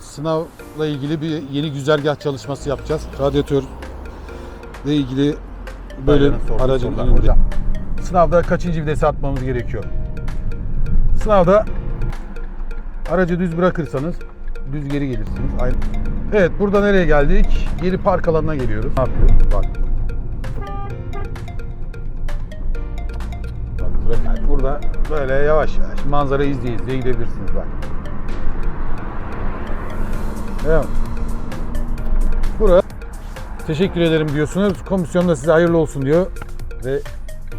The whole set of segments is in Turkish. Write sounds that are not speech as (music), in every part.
Sınavla ilgili bir yeni güzergah çalışması yapacağız. Radyatörle ilgili sorduğu aracın sorular. önünde. Hocam. Sınavda kaçıncı vitese atmamız gerekiyor? Sınavda aracı düz bırakırsanız düz geri gelirsiniz. Aynı. Evet burada nereye geldik? Geri park alanına geliyoruz. Ne yapıyor? Bak. Bak burada böyle yavaş yavaş manzara izleye izleye gidebilirsiniz bak. Evet. Bura teşekkür ederim diyorsunuz. Komisyon da size hayırlı olsun diyor ve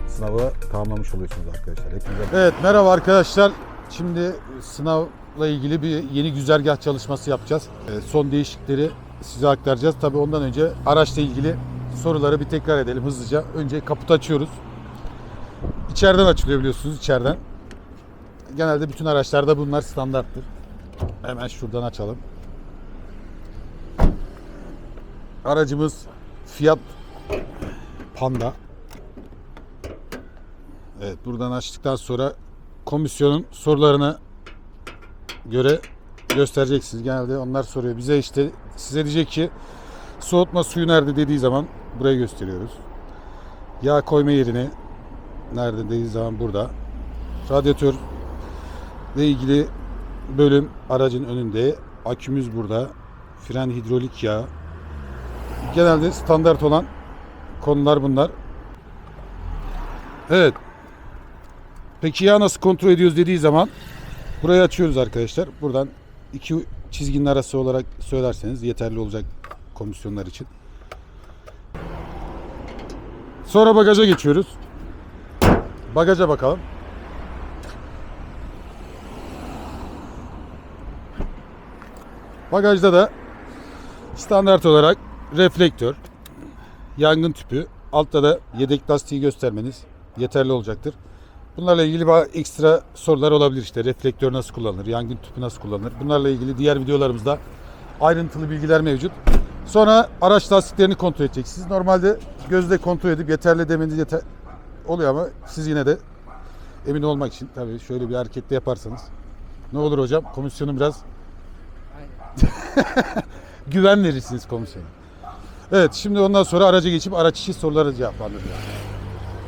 sınavı tamamlamış oluyorsunuz arkadaşlar. Hepinize. Evet merhaba arkadaşlar. Şimdi sınavla ilgili bir yeni güzergah çalışması yapacağız. Ee, Son değişiklikleri size aktaracağız. Tabii ondan önce araçla ilgili soruları bir tekrar edelim hızlıca. Önce kaputu açıyoruz. İçeriden açılıyor biliyorsunuz içeriden. Genelde bütün araçlarda bunlar standarttır. Hemen şuradan açalım. Aracımız Fiat Panda. Evet buradan açtıktan sonra komisyonun sorularına göre göstereceksiniz. Genelde onlar soruyor. Bize işte size diyecek ki soğutma suyu nerede dediği zaman burayı gösteriyoruz. Yağ koyma yerini nerede dediği zaman burada. Radyatör ile ilgili bölüm aracın önünde. Akümüz burada. Fren hidrolik yağ. Genelde standart olan konular bunlar. Evet. Peki ya nasıl kontrol ediyoruz dediği zaman burayı açıyoruz arkadaşlar. Buradan iki çizginin arası olarak söylerseniz yeterli olacak komisyonlar için. Sonra bagaja geçiyoruz. Bagaja bakalım. Bagajda da standart olarak reflektör, yangın tüpü, altta da yedek lastiği göstermeniz yeterli olacaktır. Bunlarla ilgili bazı ekstra sorular olabilir işte reflektör nasıl kullanılır, yangın tüpü nasıl kullanılır. Bunlarla ilgili diğer videolarımızda ayrıntılı bilgiler mevcut. Sonra araç lastiklerini kontrol edeceksiniz. Normalde gözle kontrol edip yeterli demeniz yeter oluyor ama siz yine de emin olmak için tabii şöyle bir hareketle yaparsanız ne olur hocam komisyonu biraz (laughs) güven verirsiniz komisyona. Evet şimdi ondan sonra araca geçip araç içi soruları cevaplandıracağız.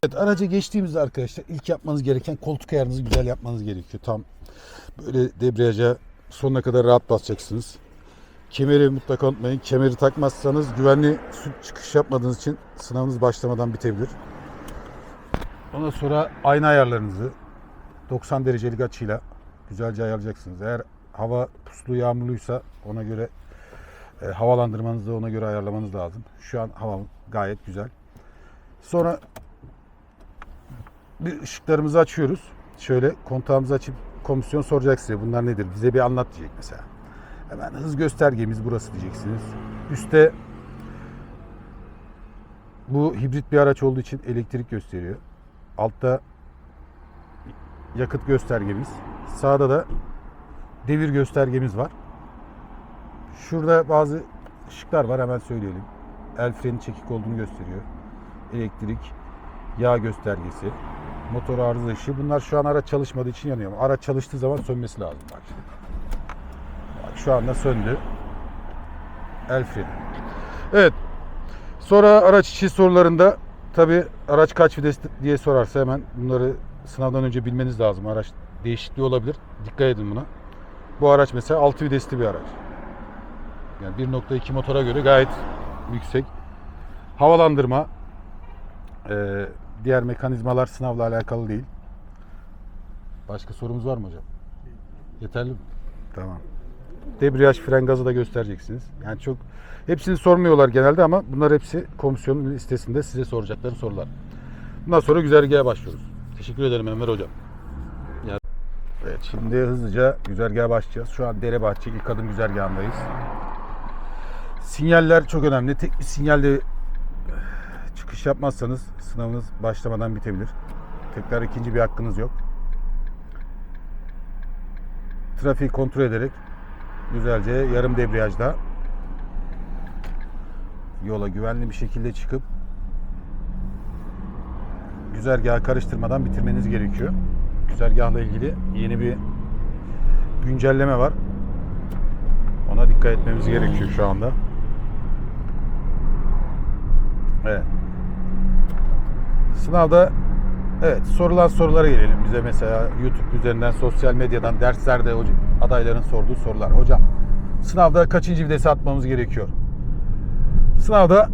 Evet araca geçtiğimizde arkadaşlar ilk yapmanız gereken koltuk ayarınızı güzel yapmanız gerekiyor. Tam böyle debriyaja sonuna kadar rahat basacaksınız. Kemeri mutlaka unutmayın. Kemeri takmazsanız güvenli çıkış yapmadığınız için sınavınız başlamadan bitebilir. Ondan sonra ayna ayarlarınızı 90 derecelik açıyla güzelce ayarlayacaksınız. Eğer hava puslu yağmurluysa ona göre e, havalandırmanızı da ona göre ayarlamanız lazım. Şu an hava gayet güzel. Sonra bir ışıklarımızı açıyoruz. Şöyle kontağımızı açıp komisyon soracak size bunlar nedir? Bize bir anlat diyecek mesela. Hemen hız göstergemiz burası diyeceksiniz. Üste bu hibrit bir araç olduğu için elektrik gösteriyor. Altta yakıt göstergemiz. Sağda da devir göstergemiz var. Şurada bazı ışıklar var hemen söyleyelim. El freni çekik olduğunu gösteriyor. Elektrik, yağ göstergesi, motor arıza ışığı. Bunlar şu an araç çalışmadığı için yanıyor. Araç çalıştığı zaman sönmesi lazım. Bak. Bak şu anda söndü. El freni. Evet. Sonra araç içi sorularında tabi araç kaç vites diye sorarsa hemen bunları sınavdan önce bilmeniz lazım. Araç değişikliği olabilir. Dikkat edin buna. Bu araç mesela 6 vitesli bir araç. Yani 1.2 motora göre gayet yüksek. Havalandırma e, diğer mekanizmalar sınavla alakalı değil. Başka sorumuz var mı hocam? Yeterli mi? Tamam. Debriyaj, fren gazı da göstereceksiniz. Yani çok hepsini sormuyorlar genelde ama bunlar hepsi komisyonun listesinde size soracakları sorular. Bundan sonra güzergaha başlıyoruz. Teşekkür ederim Enver hocam. Ya- Evet şimdi hızlıca güzergaha başlayacağız. Şu an Derebahçe ilk adım güzergahındayız. Sinyaller çok önemli. Tek bir sinyalle çıkış yapmazsanız sınavınız başlamadan bitebilir. Tekrar ikinci bir hakkınız yok. Trafiği kontrol ederek güzelce yarım debriyajda yola güvenli bir şekilde çıkıp güzergahı karıştırmadan bitirmeniz gerekiyor. Güzergahla ilgili yeni bir güncelleme var. dikkat etmemiz gerekiyor şu anda. Evet. Sınavda evet sorulan sorulara gelelim. Bize mesela YouTube üzerinden, sosyal medyadan, derslerde adayların sorduğu sorular. Hocam sınavda kaçıncı vitesi atmamız gerekiyor? Sınavda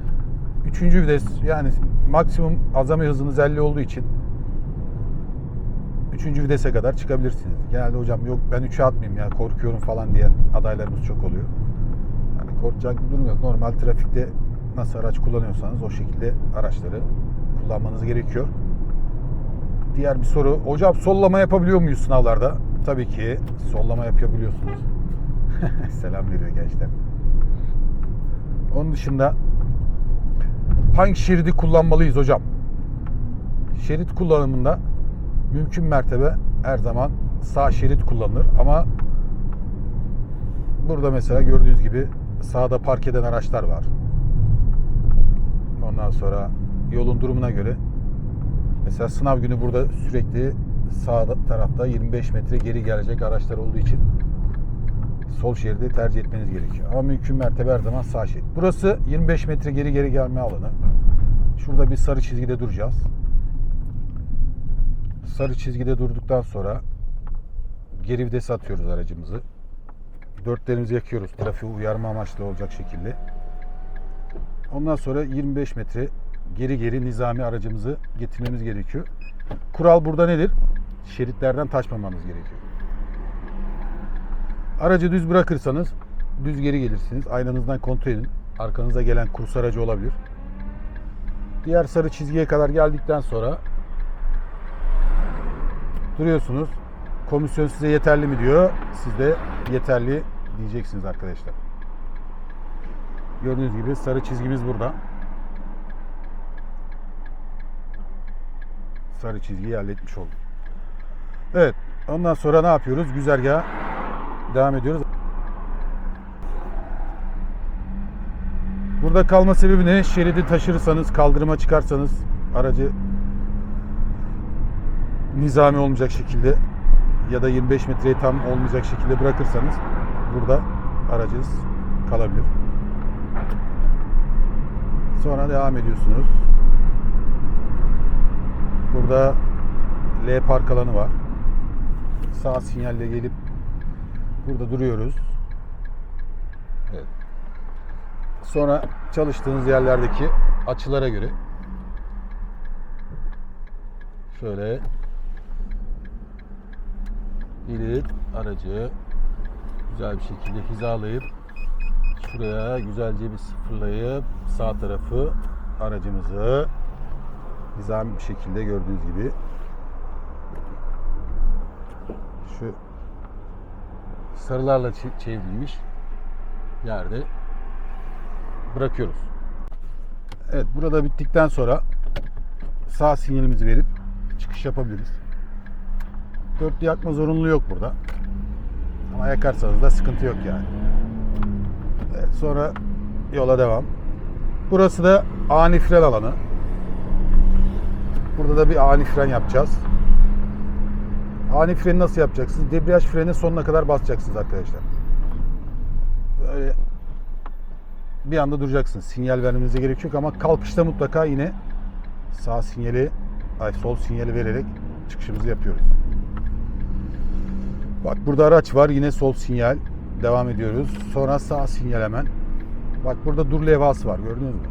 üçüncü vites yani maksimum azami hızınız 50 olduğu için üçüncü vitese kadar çıkabilirsiniz. Genelde hocam yok ben 3'e atmayayım ya korkuyorum falan diyen adaylarımız çok oluyor. Yani korkacak bir durum yok. Normal trafikte nasıl araç kullanıyorsanız o şekilde araçları kullanmanız gerekiyor. Diğer bir soru. Hocam sollama yapabiliyor muyuz sınavlarda? Tabii ki sollama yapabiliyorsunuz. (laughs) Selam veriyor gençler. Onun dışında hangi şeridi kullanmalıyız hocam? Şerit kullanımında mümkün mertebe her zaman sağ şerit kullanılır ama burada mesela gördüğünüz gibi sağda park eden araçlar var. Ondan sonra yolun durumuna göre mesela sınav günü burada sürekli sağ tarafta 25 metre geri gelecek araçlar olduğu için sol şeridi tercih etmeniz gerekiyor. Ama mümkün mertebe her zaman sağ şerit. Burası 25 metre geri geri gelme alanı. Şurada bir sarı çizgide duracağız. Sarı çizgide durduktan sonra geri vites atıyoruz aracımızı. Dörtlerimizi yakıyoruz trafiği uyarma amaçlı olacak şekilde. Ondan sonra 25 metre geri geri nizami aracımızı getirmemiz gerekiyor. Kural burada nedir? Şeritlerden taşmamanız gerekiyor. Aracı düz bırakırsanız düz geri gelirsiniz. Aynanızdan kontrol edin. Arkanıza gelen kurs aracı olabilir. Diğer sarı çizgiye kadar geldikten sonra duruyorsunuz. Komisyon size yeterli mi diyor. Siz de yeterli diyeceksiniz arkadaşlar. Gördüğünüz gibi sarı çizgimiz burada. Sarı çizgiyi halletmiş olduk. Evet. Ondan sonra ne yapıyoruz? Güzergaha devam ediyoruz. Burada kalma sebebi ne? Şeridi taşırsanız, kaldırıma çıkarsanız aracı nizami olmayacak şekilde ya da 25 metreye tam olmayacak şekilde bırakırsanız burada aracınız kalabilir. Sonra devam ediyorsunuz. Burada L park alanı var. Sağ sinyalle gelip burada duruyoruz. Evet. Sonra çalıştığınız yerlerdeki açılara göre şöyle gelip aracı güzel bir şekilde hizalayıp şuraya güzelce bir sıfırlayıp sağ tarafı aracımızı nizami bir şekilde gördüğünüz gibi şu sarılarla çe- çevrilmiş yerde bırakıyoruz. Evet burada bittikten sonra sağ sinyalimizi verip çıkış yapabiliriz. Dörtlü yakma zorunluluğu yok burada. Ama yakarsanız da sıkıntı yok yani. Sonra yola devam. Burası da ani fren alanı. Burada da bir ani fren yapacağız. Ani freni nasıl yapacaksınız? Debriyaj freni sonuna kadar basacaksınız arkadaşlar. Böyle bir anda duracaksınız. Sinyal vermenize gerek yok ama kalkışta mutlaka yine sağ sinyali, ay sol sinyali vererek çıkışımızı yapıyoruz. Bak burada araç var. Yine sol sinyal. Devam ediyoruz. Sonra sağ sinyal hemen. Bak burada dur levhası var. Gördünüz mü?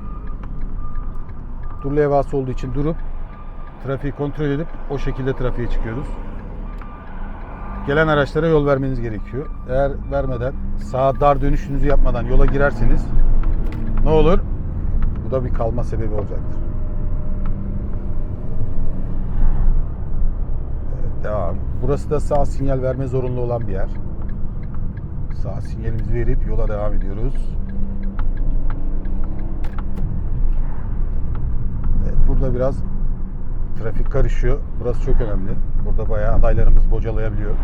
Dur levhası olduğu için durup trafiği kontrol edip o şekilde trafiğe çıkıyoruz. Gelen araçlara yol vermeniz gerekiyor. Eğer vermeden sağa dar dönüşünüzü yapmadan yola girerseniz ne olur? Bu da bir kalma sebebi olacaktır. Evet, devam. Burası da sağ sinyal verme zorunlu olan bir yer. Sağ sinyalimizi verip yola devam ediyoruz. Evet, burada biraz trafik karışıyor. Burası çok önemli. Burada bayağı adaylarımız bocalayabiliyor.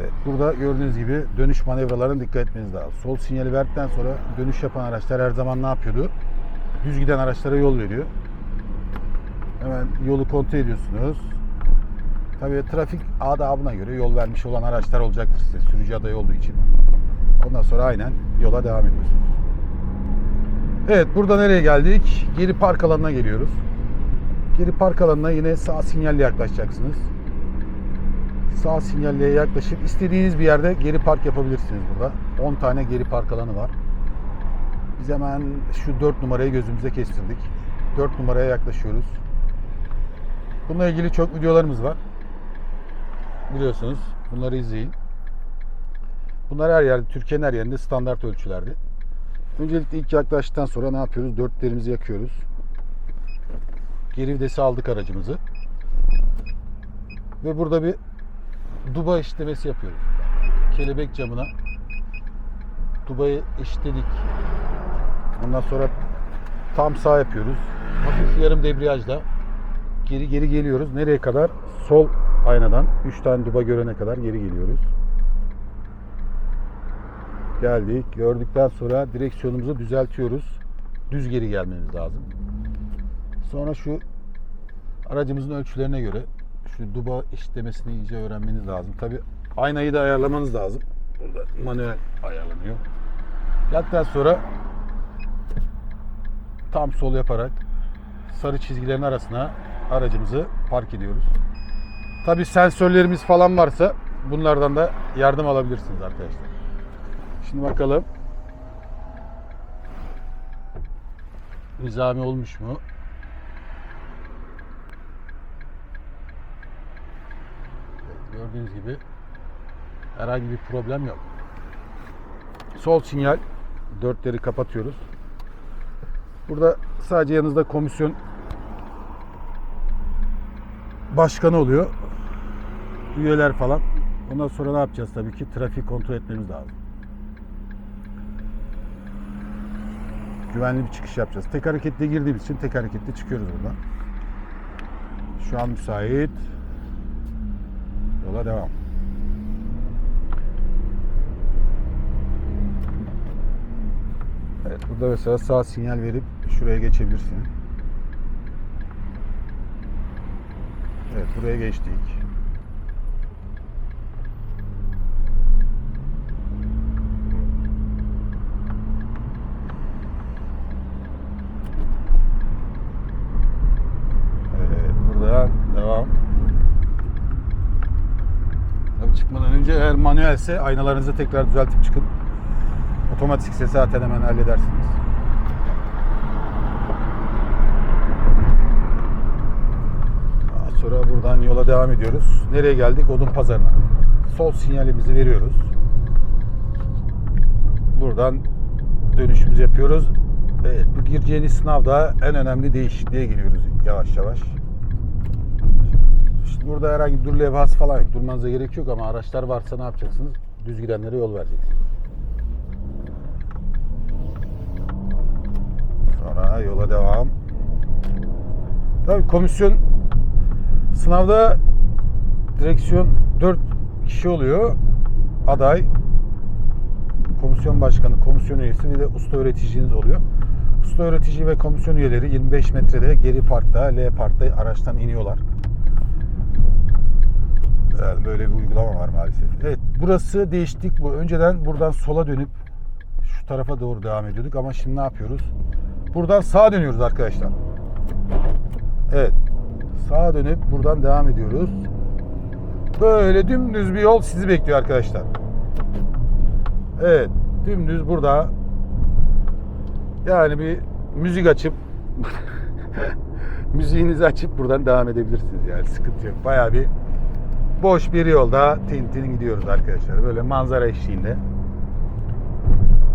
Evet, burada gördüğünüz gibi dönüş manevralarına dikkat etmeniz lazım. Sol sinyali verdikten sonra dönüş yapan araçlar her zaman ne yapıyordu? Düz giden araçlara yol veriyor. Hemen yolu kontrol ediyorsunuz. Tabii trafik adabına göre yol vermiş olan araçlar olacaktır size sürücü adayı olduğu için. Ondan sonra aynen yola devam ediyorsunuz. Evet burada nereye geldik? Geri park alanına geliyoruz. Geri park alanına yine sağ sinyalle yaklaşacaksınız. Sağ sinyalle yaklaşıp istediğiniz bir yerde geri park yapabilirsiniz burada. 10 tane geri park alanı var. Biz hemen şu 4 numarayı gözümüze kestirdik. 4 numaraya yaklaşıyoruz. Bununla ilgili çok videolarımız var. Biliyorsunuz. Bunları izleyin. Bunlar her yerde, Türkiye'nin her yerinde standart ölçülerde. Öncelikle ilk yaklaştıktan sonra ne yapıyoruz? Dörtlerimizi yakıyoruz. Geri vitesi aldık aracımızı. Ve burada bir duba eşitlemesi yapıyoruz. Kelebek camına dubayı eşitledik. Ondan sonra tam sağ yapıyoruz. Hafif yarım debriyajla geri geri geliyoruz. Nereye kadar? Sol aynadan 3 tane duba görene kadar geri geliyoruz. Geldik. Gördükten sonra direksiyonumuzu düzeltiyoruz. Düz geri gelmemiz lazım. Sonra şu aracımızın ölçülerine göre şu duba eşitlemesini iyice öğrenmeniz lazım. Tabi aynayı da ayarlamanız lazım. Burada manuel ayarlanıyor. Geldikten sonra tam sol yaparak sarı çizgilerin arasına aracımızı park ediyoruz. Tabi sensörlerimiz falan varsa bunlardan da yardım alabilirsiniz arkadaşlar. Şimdi bakalım. Nizami olmuş mu? Gördüğünüz gibi herhangi bir problem yok. Sol sinyal dörtleri kapatıyoruz. Burada sadece yanınızda komisyon başkanı oluyor. Üyeler falan. Ondan sonra ne yapacağız tabii ki? Trafik kontrol etmemiz lazım. Güvenli bir çıkış yapacağız. Tek hareketle girdiğimiz için tek hareketle çıkıyoruz buradan. Şu an müsait. Yola devam. Evet burada mesela sağ sinyal verip şuraya geçebilirsin. Evet buraya geçtik. Evet burada devam. Tabii çıkmadan önce eğer manuelse aynalarınızı tekrar düzeltip çıkın. Otomatikse zaten hemen halledersiniz. Daha sonra buradan yola devam ediyoruz. Nereye geldik? Odun pazarına. Sol sinyalimizi veriyoruz. Buradan dönüşümüzü yapıyoruz. Evet, bu gireceğiniz sınavda en önemli değişikliğe geliyoruz yavaş yavaş. Şimdi burada herhangi bir dur levhası falan yok. Durmanıza gerek yok ama araçlar varsa ne yapacaksınız? Düz gidenlere yol vereceksiniz. Sonra yola devam. Tabii komisyon sınavda direksiyon 4 kişi oluyor. Aday, komisyon başkanı, komisyon üyesi ve de usta öğreticiniz oluyor. Usta öğretici ve komisyon üyeleri 25 metrede geri parkta, L parkta araçtan iniyorlar. Yani böyle bir uygulama var maalesef. Evet burası değiştik. Bu önceden buradan sola dönüp şu tarafa doğru devam ediyorduk ama şimdi ne yapıyoruz? Buradan sağa dönüyoruz arkadaşlar. Evet. Sağa dönüp buradan devam ediyoruz. Böyle dümdüz bir yol sizi bekliyor arkadaşlar. Evet. Dümdüz burada yani bir müzik açıp (laughs) müziğinizi açıp buradan devam edebilirsiniz yani sıkıntı yok. Bayağı bir boş bir yolda tintin gidiyoruz arkadaşlar. Böyle manzara eşliğinde.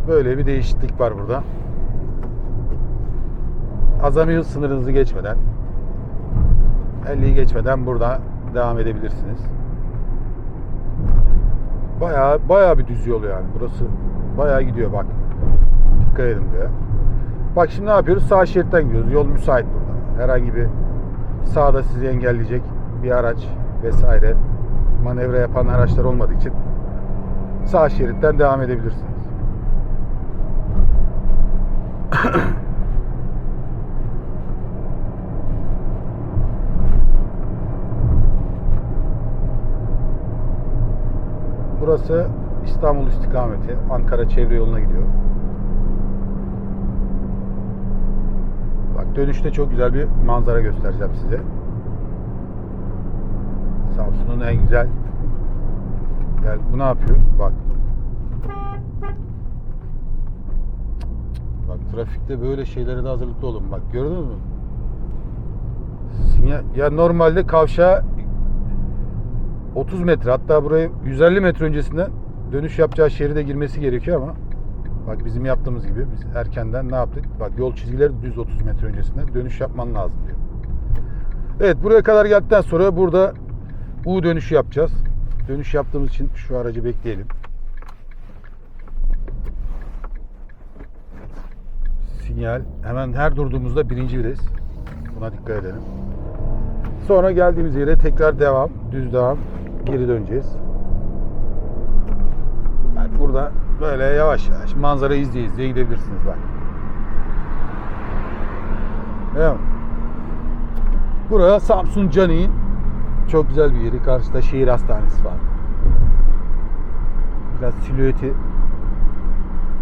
Böyle bir değişiklik var burada. Azami sınırınızı geçmeden 50'yi geçmeden burada devam edebilirsiniz. Bayağı bayağı bir düz yol yani. Burası bayağı gidiyor bak. Dikkat edin diye. Bak şimdi ne yapıyoruz? Sağ şeritten gidiyoruz. Yol müsait burada. Herhangi bir sağda sizi engelleyecek bir araç vesaire manevra yapan araçlar olmadığı için sağ şeritten devam edebilirsiniz. (coughs) Burası İstanbul istikameti. Ankara çevre yoluna gidiyor. Bak dönüşte çok güzel bir manzara göstereceğim size. Samsun'un en güzel Gel bu ne yapıyor? Bak. Bak trafikte böyle şeylere de hazırlıklı olun. Bak gördünüz mü? Sinyal, ya normalde kavşağa 30 metre hatta buraya 150 metre öncesinden dönüş yapacağı şeride girmesi gerekiyor ama bak bizim yaptığımız gibi biz erkenden ne yaptık? Bak yol çizgileri düz 30 metre öncesinden dönüş yapman lazım diyor. Evet buraya kadar geldikten sonra burada U dönüşü yapacağız. Dönüş yaptığımız için şu aracı bekleyelim. Sinyal hemen her durduğumuzda birinci vites. Buna dikkat edelim. Sonra geldiğimiz yere tekrar devam, düz devam, geri döneceğiz. Bak burada böyle yavaş yavaş manzara izleye izleye gidebilirsiniz bak. Mi? Burası Samsun Cani'nin çok güzel bir yeri. Karşıda şehir hastanesi var. Biraz silüeti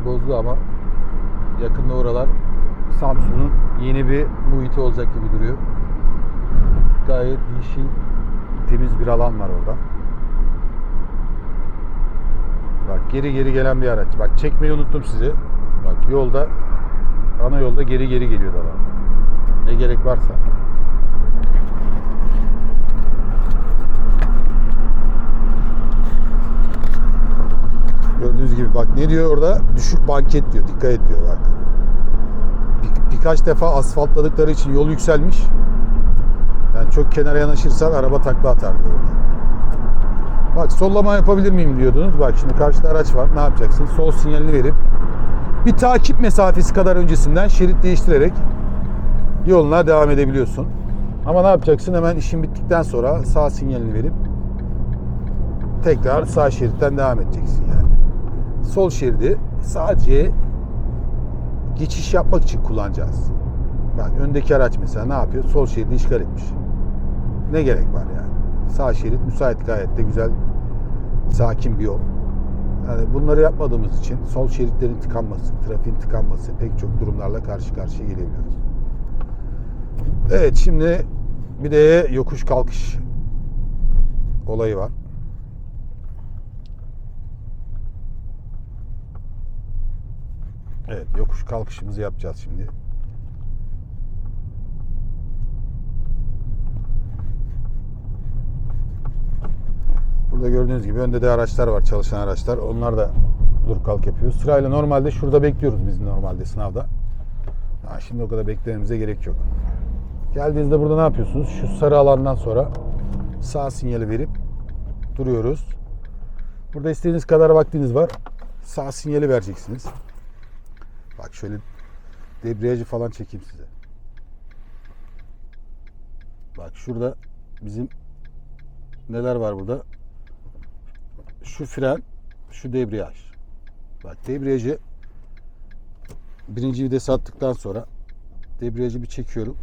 bozdu ama yakında oralar Samsun'un yeni bir muhiti olacak gibi duruyor. Gayet yeşil, temiz bir alan var orada. Bak geri geri gelen bir araç. Bak çekmeyi unuttum sizi. Bak yolda ana yolda geri geri geliyor adam. Ne gerek varsa. Gördüğünüz gibi bak ne diyor orada? Düşük banket diyor. Dikkat et diyor bak. Bir- birkaç defa asfaltladıkları için yol yükselmiş. Yani çok kenara yanaşırsan araba takla atar diyor. Bak sollama yapabilir miyim diyordunuz. Bak şimdi karşıda araç var. Ne yapacaksın? Sol sinyalini verip bir takip mesafesi kadar öncesinden şerit değiştirerek yoluna devam edebiliyorsun. Ama ne yapacaksın? Hemen işin bittikten sonra sağ sinyalini verip tekrar sağ şeritten devam edeceksin. Sol şeridi sadece geçiş yapmak için kullanacağız. Bak öndeki araç mesela ne yapıyor? Sol şeridi işgal etmiş. Ne gerek var yani? Sağ şerit müsait gayet de güzel sakin bir yol. Yani bunları yapmadığımız için sol şeritlerin tıkanması, trafiğin tıkanması pek çok durumlarla karşı karşıya gelebiliyoruz. Evet şimdi bir de yokuş kalkış olayı var. Evet yokuş kalkışımızı yapacağız şimdi. Burada gördüğünüz gibi önde de araçlar var, çalışan araçlar. Onlar da dur kalk yapıyor. Sırayla normalde şurada bekliyoruz biz normalde sınavda. Ha, şimdi o kadar beklememize gerek yok. Geldiğinizde burada ne yapıyorsunuz? Şu sarı alandan sonra sağ sinyali verip duruyoruz. Burada istediğiniz kadar vaktiniz var. Sağ sinyali vereceksiniz. Bak şöyle debriyajı falan çekeyim size. Bak şurada bizim neler var burada? Şu fren, şu debriyaj. Bak debriyajı birinci vitese attıktan sonra debriyajı bir çekiyorum.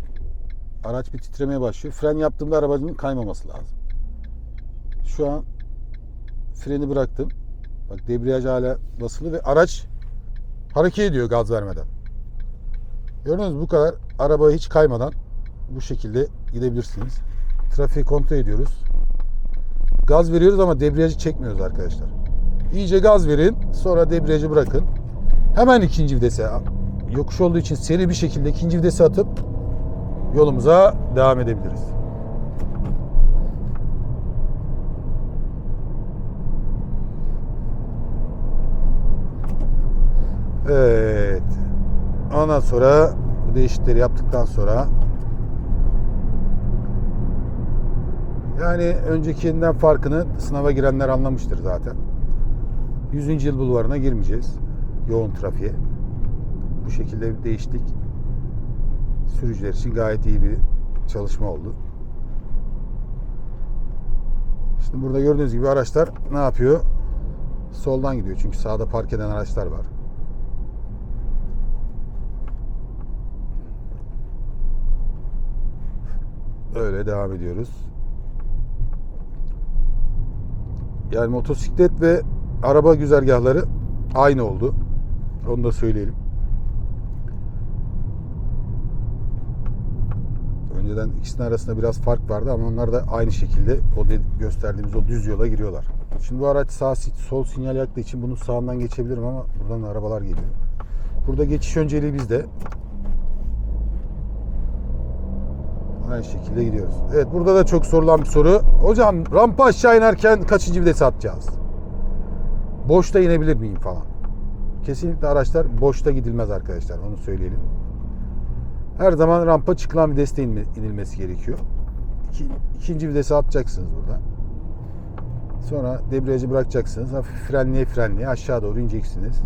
Araç bir titremeye başlıyor. Fren yaptığımda aracın kaymaması lazım. Şu an freni bıraktım. Bak debriyaj hala basılı ve araç hareket ediyor gaz vermeden. Gördünüz mü? bu kadar araba hiç kaymadan bu şekilde gidebilirsiniz. Trafiği kontrol ediyoruz. Gaz veriyoruz ama debriyajı çekmiyoruz arkadaşlar. İyice gaz verin, sonra debriyajı bırakın. Hemen ikinci vitese, yokuş olduğu için seri bir şekilde ikinci vitese atıp yolumuza devam edebiliriz. Evet. Ondan sonra bu değişiklikleri yaptıktan sonra yani öncekinden farkını sınava girenler anlamıştır zaten. 100. yıl bulvarına girmeyeceğiz. Yoğun trafiğe. Bu şekilde bir değişiklik sürücüler için gayet iyi bir çalışma oldu. Şimdi burada gördüğünüz gibi araçlar ne yapıyor? Soldan gidiyor çünkü sağda park eden araçlar var. Öyle devam ediyoruz. Yani motosiklet ve araba güzergahları aynı oldu. Onu da söyleyelim. Önceden ikisinin arasında biraz fark vardı ama onlar da aynı şekilde o gösterdiğimiz o düz yola giriyorlar. Şimdi bu araç sağ sol sinyal yaktığı için bunun sağından geçebilirim ama buradan da arabalar geliyor. Burada geçiş önceliği bizde. Aynı şekilde gidiyoruz. Evet burada da çok sorulan bir soru. Hocam rampa aşağı inerken kaçıncı vitese atacağız? Boşta inebilir miyim falan. Kesinlikle araçlar boşta gidilmez arkadaşlar. Onu söyleyelim. Her zaman rampa çıkılan bir inilmesi gerekiyor. İki, ikinci vitese atacaksınız burada. Sonra debriyajı bırakacaksınız. Hafif frenliye frenliye aşağı doğru ineceksiniz.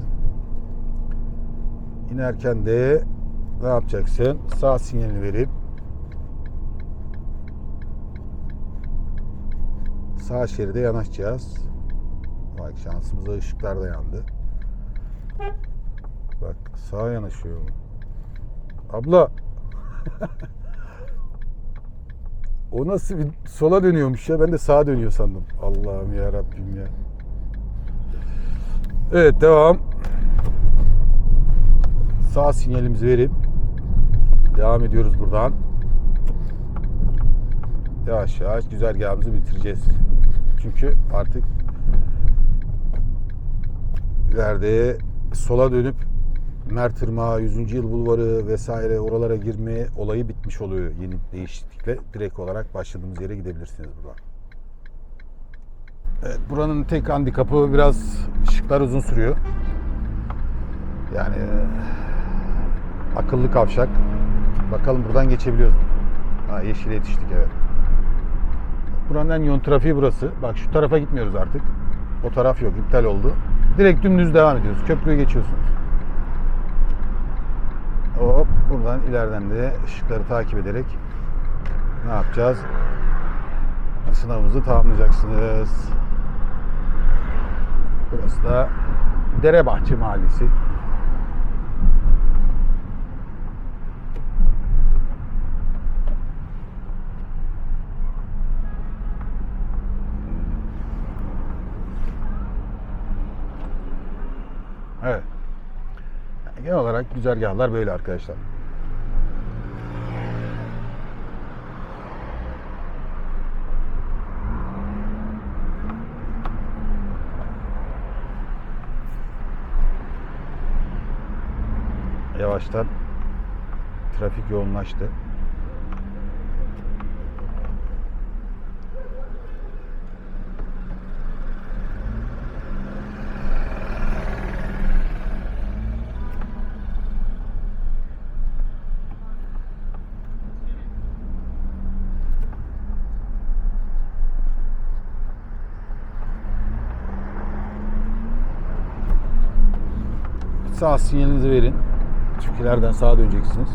İnerken de ne yapacaksın? Sağ sinyalini verip sağ şeride yanaşacağız. Bak şansımıza ışıklar da yandı. Bak sağa yanaşıyor? Abla. (laughs) o nasıl bir sola dönüyormuş ya? Ben de sağa dönüyor sandım. Allah'ım ya Rabbim ya. Evet devam. Sağ sinyalimizi verip devam ediyoruz buradan. Yavaş yavaş güzergahımızı bitireceğiz. Çünkü artık ileride sola dönüp Mert Irmağı, 100. Yıl Bulvarı vesaire oralara girme olayı bitmiş oluyor yeni değişiklikle. Direkt olarak başladığımız yere gidebilirsiniz buradan. Evet, buranın tek handikapı biraz ışıklar uzun sürüyor. Yani akıllı kavşak. Bakalım buradan geçebiliyoruz mu? Ha, yeşile yetiştik evet. Buranın en yoğun trafiği burası. Bak şu tarafa gitmiyoruz artık. O taraf yok, iptal oldu. Direkt dümdüz devam ediyoruz. Köprüyü geçiyorsunuz. Hop buradan ileriden de ışıkları takip ederek ne yapacağız? Sınavımızı tamamlayacaksınız. Burası da Derebahçe Mahallesi. Evet. Olarak güzergahlar böyle arkadaşlar. Yavaştan trafik yoğunlaştı. Sağ sinyalinizi verin. Çünkü ileriden sağa döneceksiniz.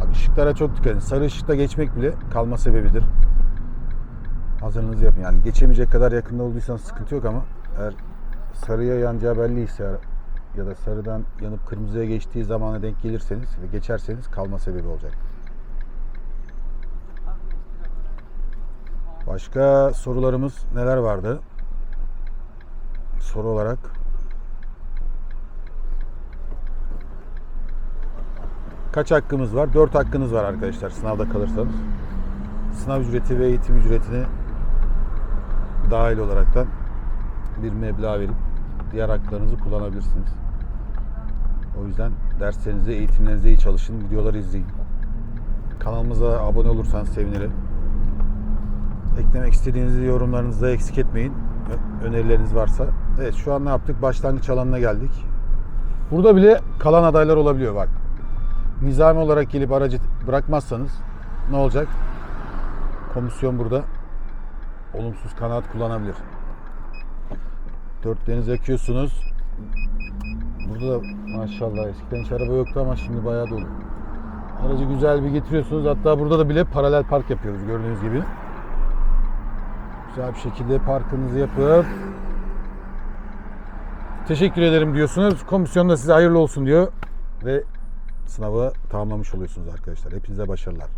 Bak ışıklara çok dikkat edin. Sarı ışıkta geçmek bile kalma sebebidir. Hazırlığınızı yapın. Yani geçemeyecek kadar yakında olduysanız sıkıntı yok ama eğer sarıya yanacağı belliyse ya da sarıdan yanıp kırmızıya geçtiği zamana denk gelirseniz ve geçerseniz kalma sebebi olacak. Başka sorularımız neler vardı? Soru olarak kaç hakkımız var? 4 hakkınız var arkadaşlar sınavda kalırsanız. Sınav ücreti ve eğitim ücretini dahil olaraktan bir meblağ verip diğer haklarınızı kullanabilirsiniz. O yüzden derslerinize, eğitimlerinize iyi çalışın, videoları izleyin. Kanalımıza abone olursanız sevinirim. Eklemek istediğinizi yorumlarınızda eksik etmeyin. Önerileriniz varsa. Evet şu an ne yaptık? Başlangıç alanına geldik. Burada bile kalan adaylar olabiliyor bak. Nizami olarak gelip aracı bırakmazsanız ne olacak? Komisyon burada olumsuz kanaat kullanabilir. Dörtlerinizi yakıyorsunuz. Burada da maşallah eskiden hiç araba yoktu ama şimdi bayağı dolu. Aracı güzel bir getiriyorsunuz. Hatta burada da bile paralel park yapıyoruz gördüğünüz gibi. Güzel bir şekilde parkınızı yapıp teşekkür ederim diyorsunuz. Komisyon da size hayırlı olsun diyor ve sınavı tamamlamış oluyorsunuz arkadaşlar. Hepinize başarılar.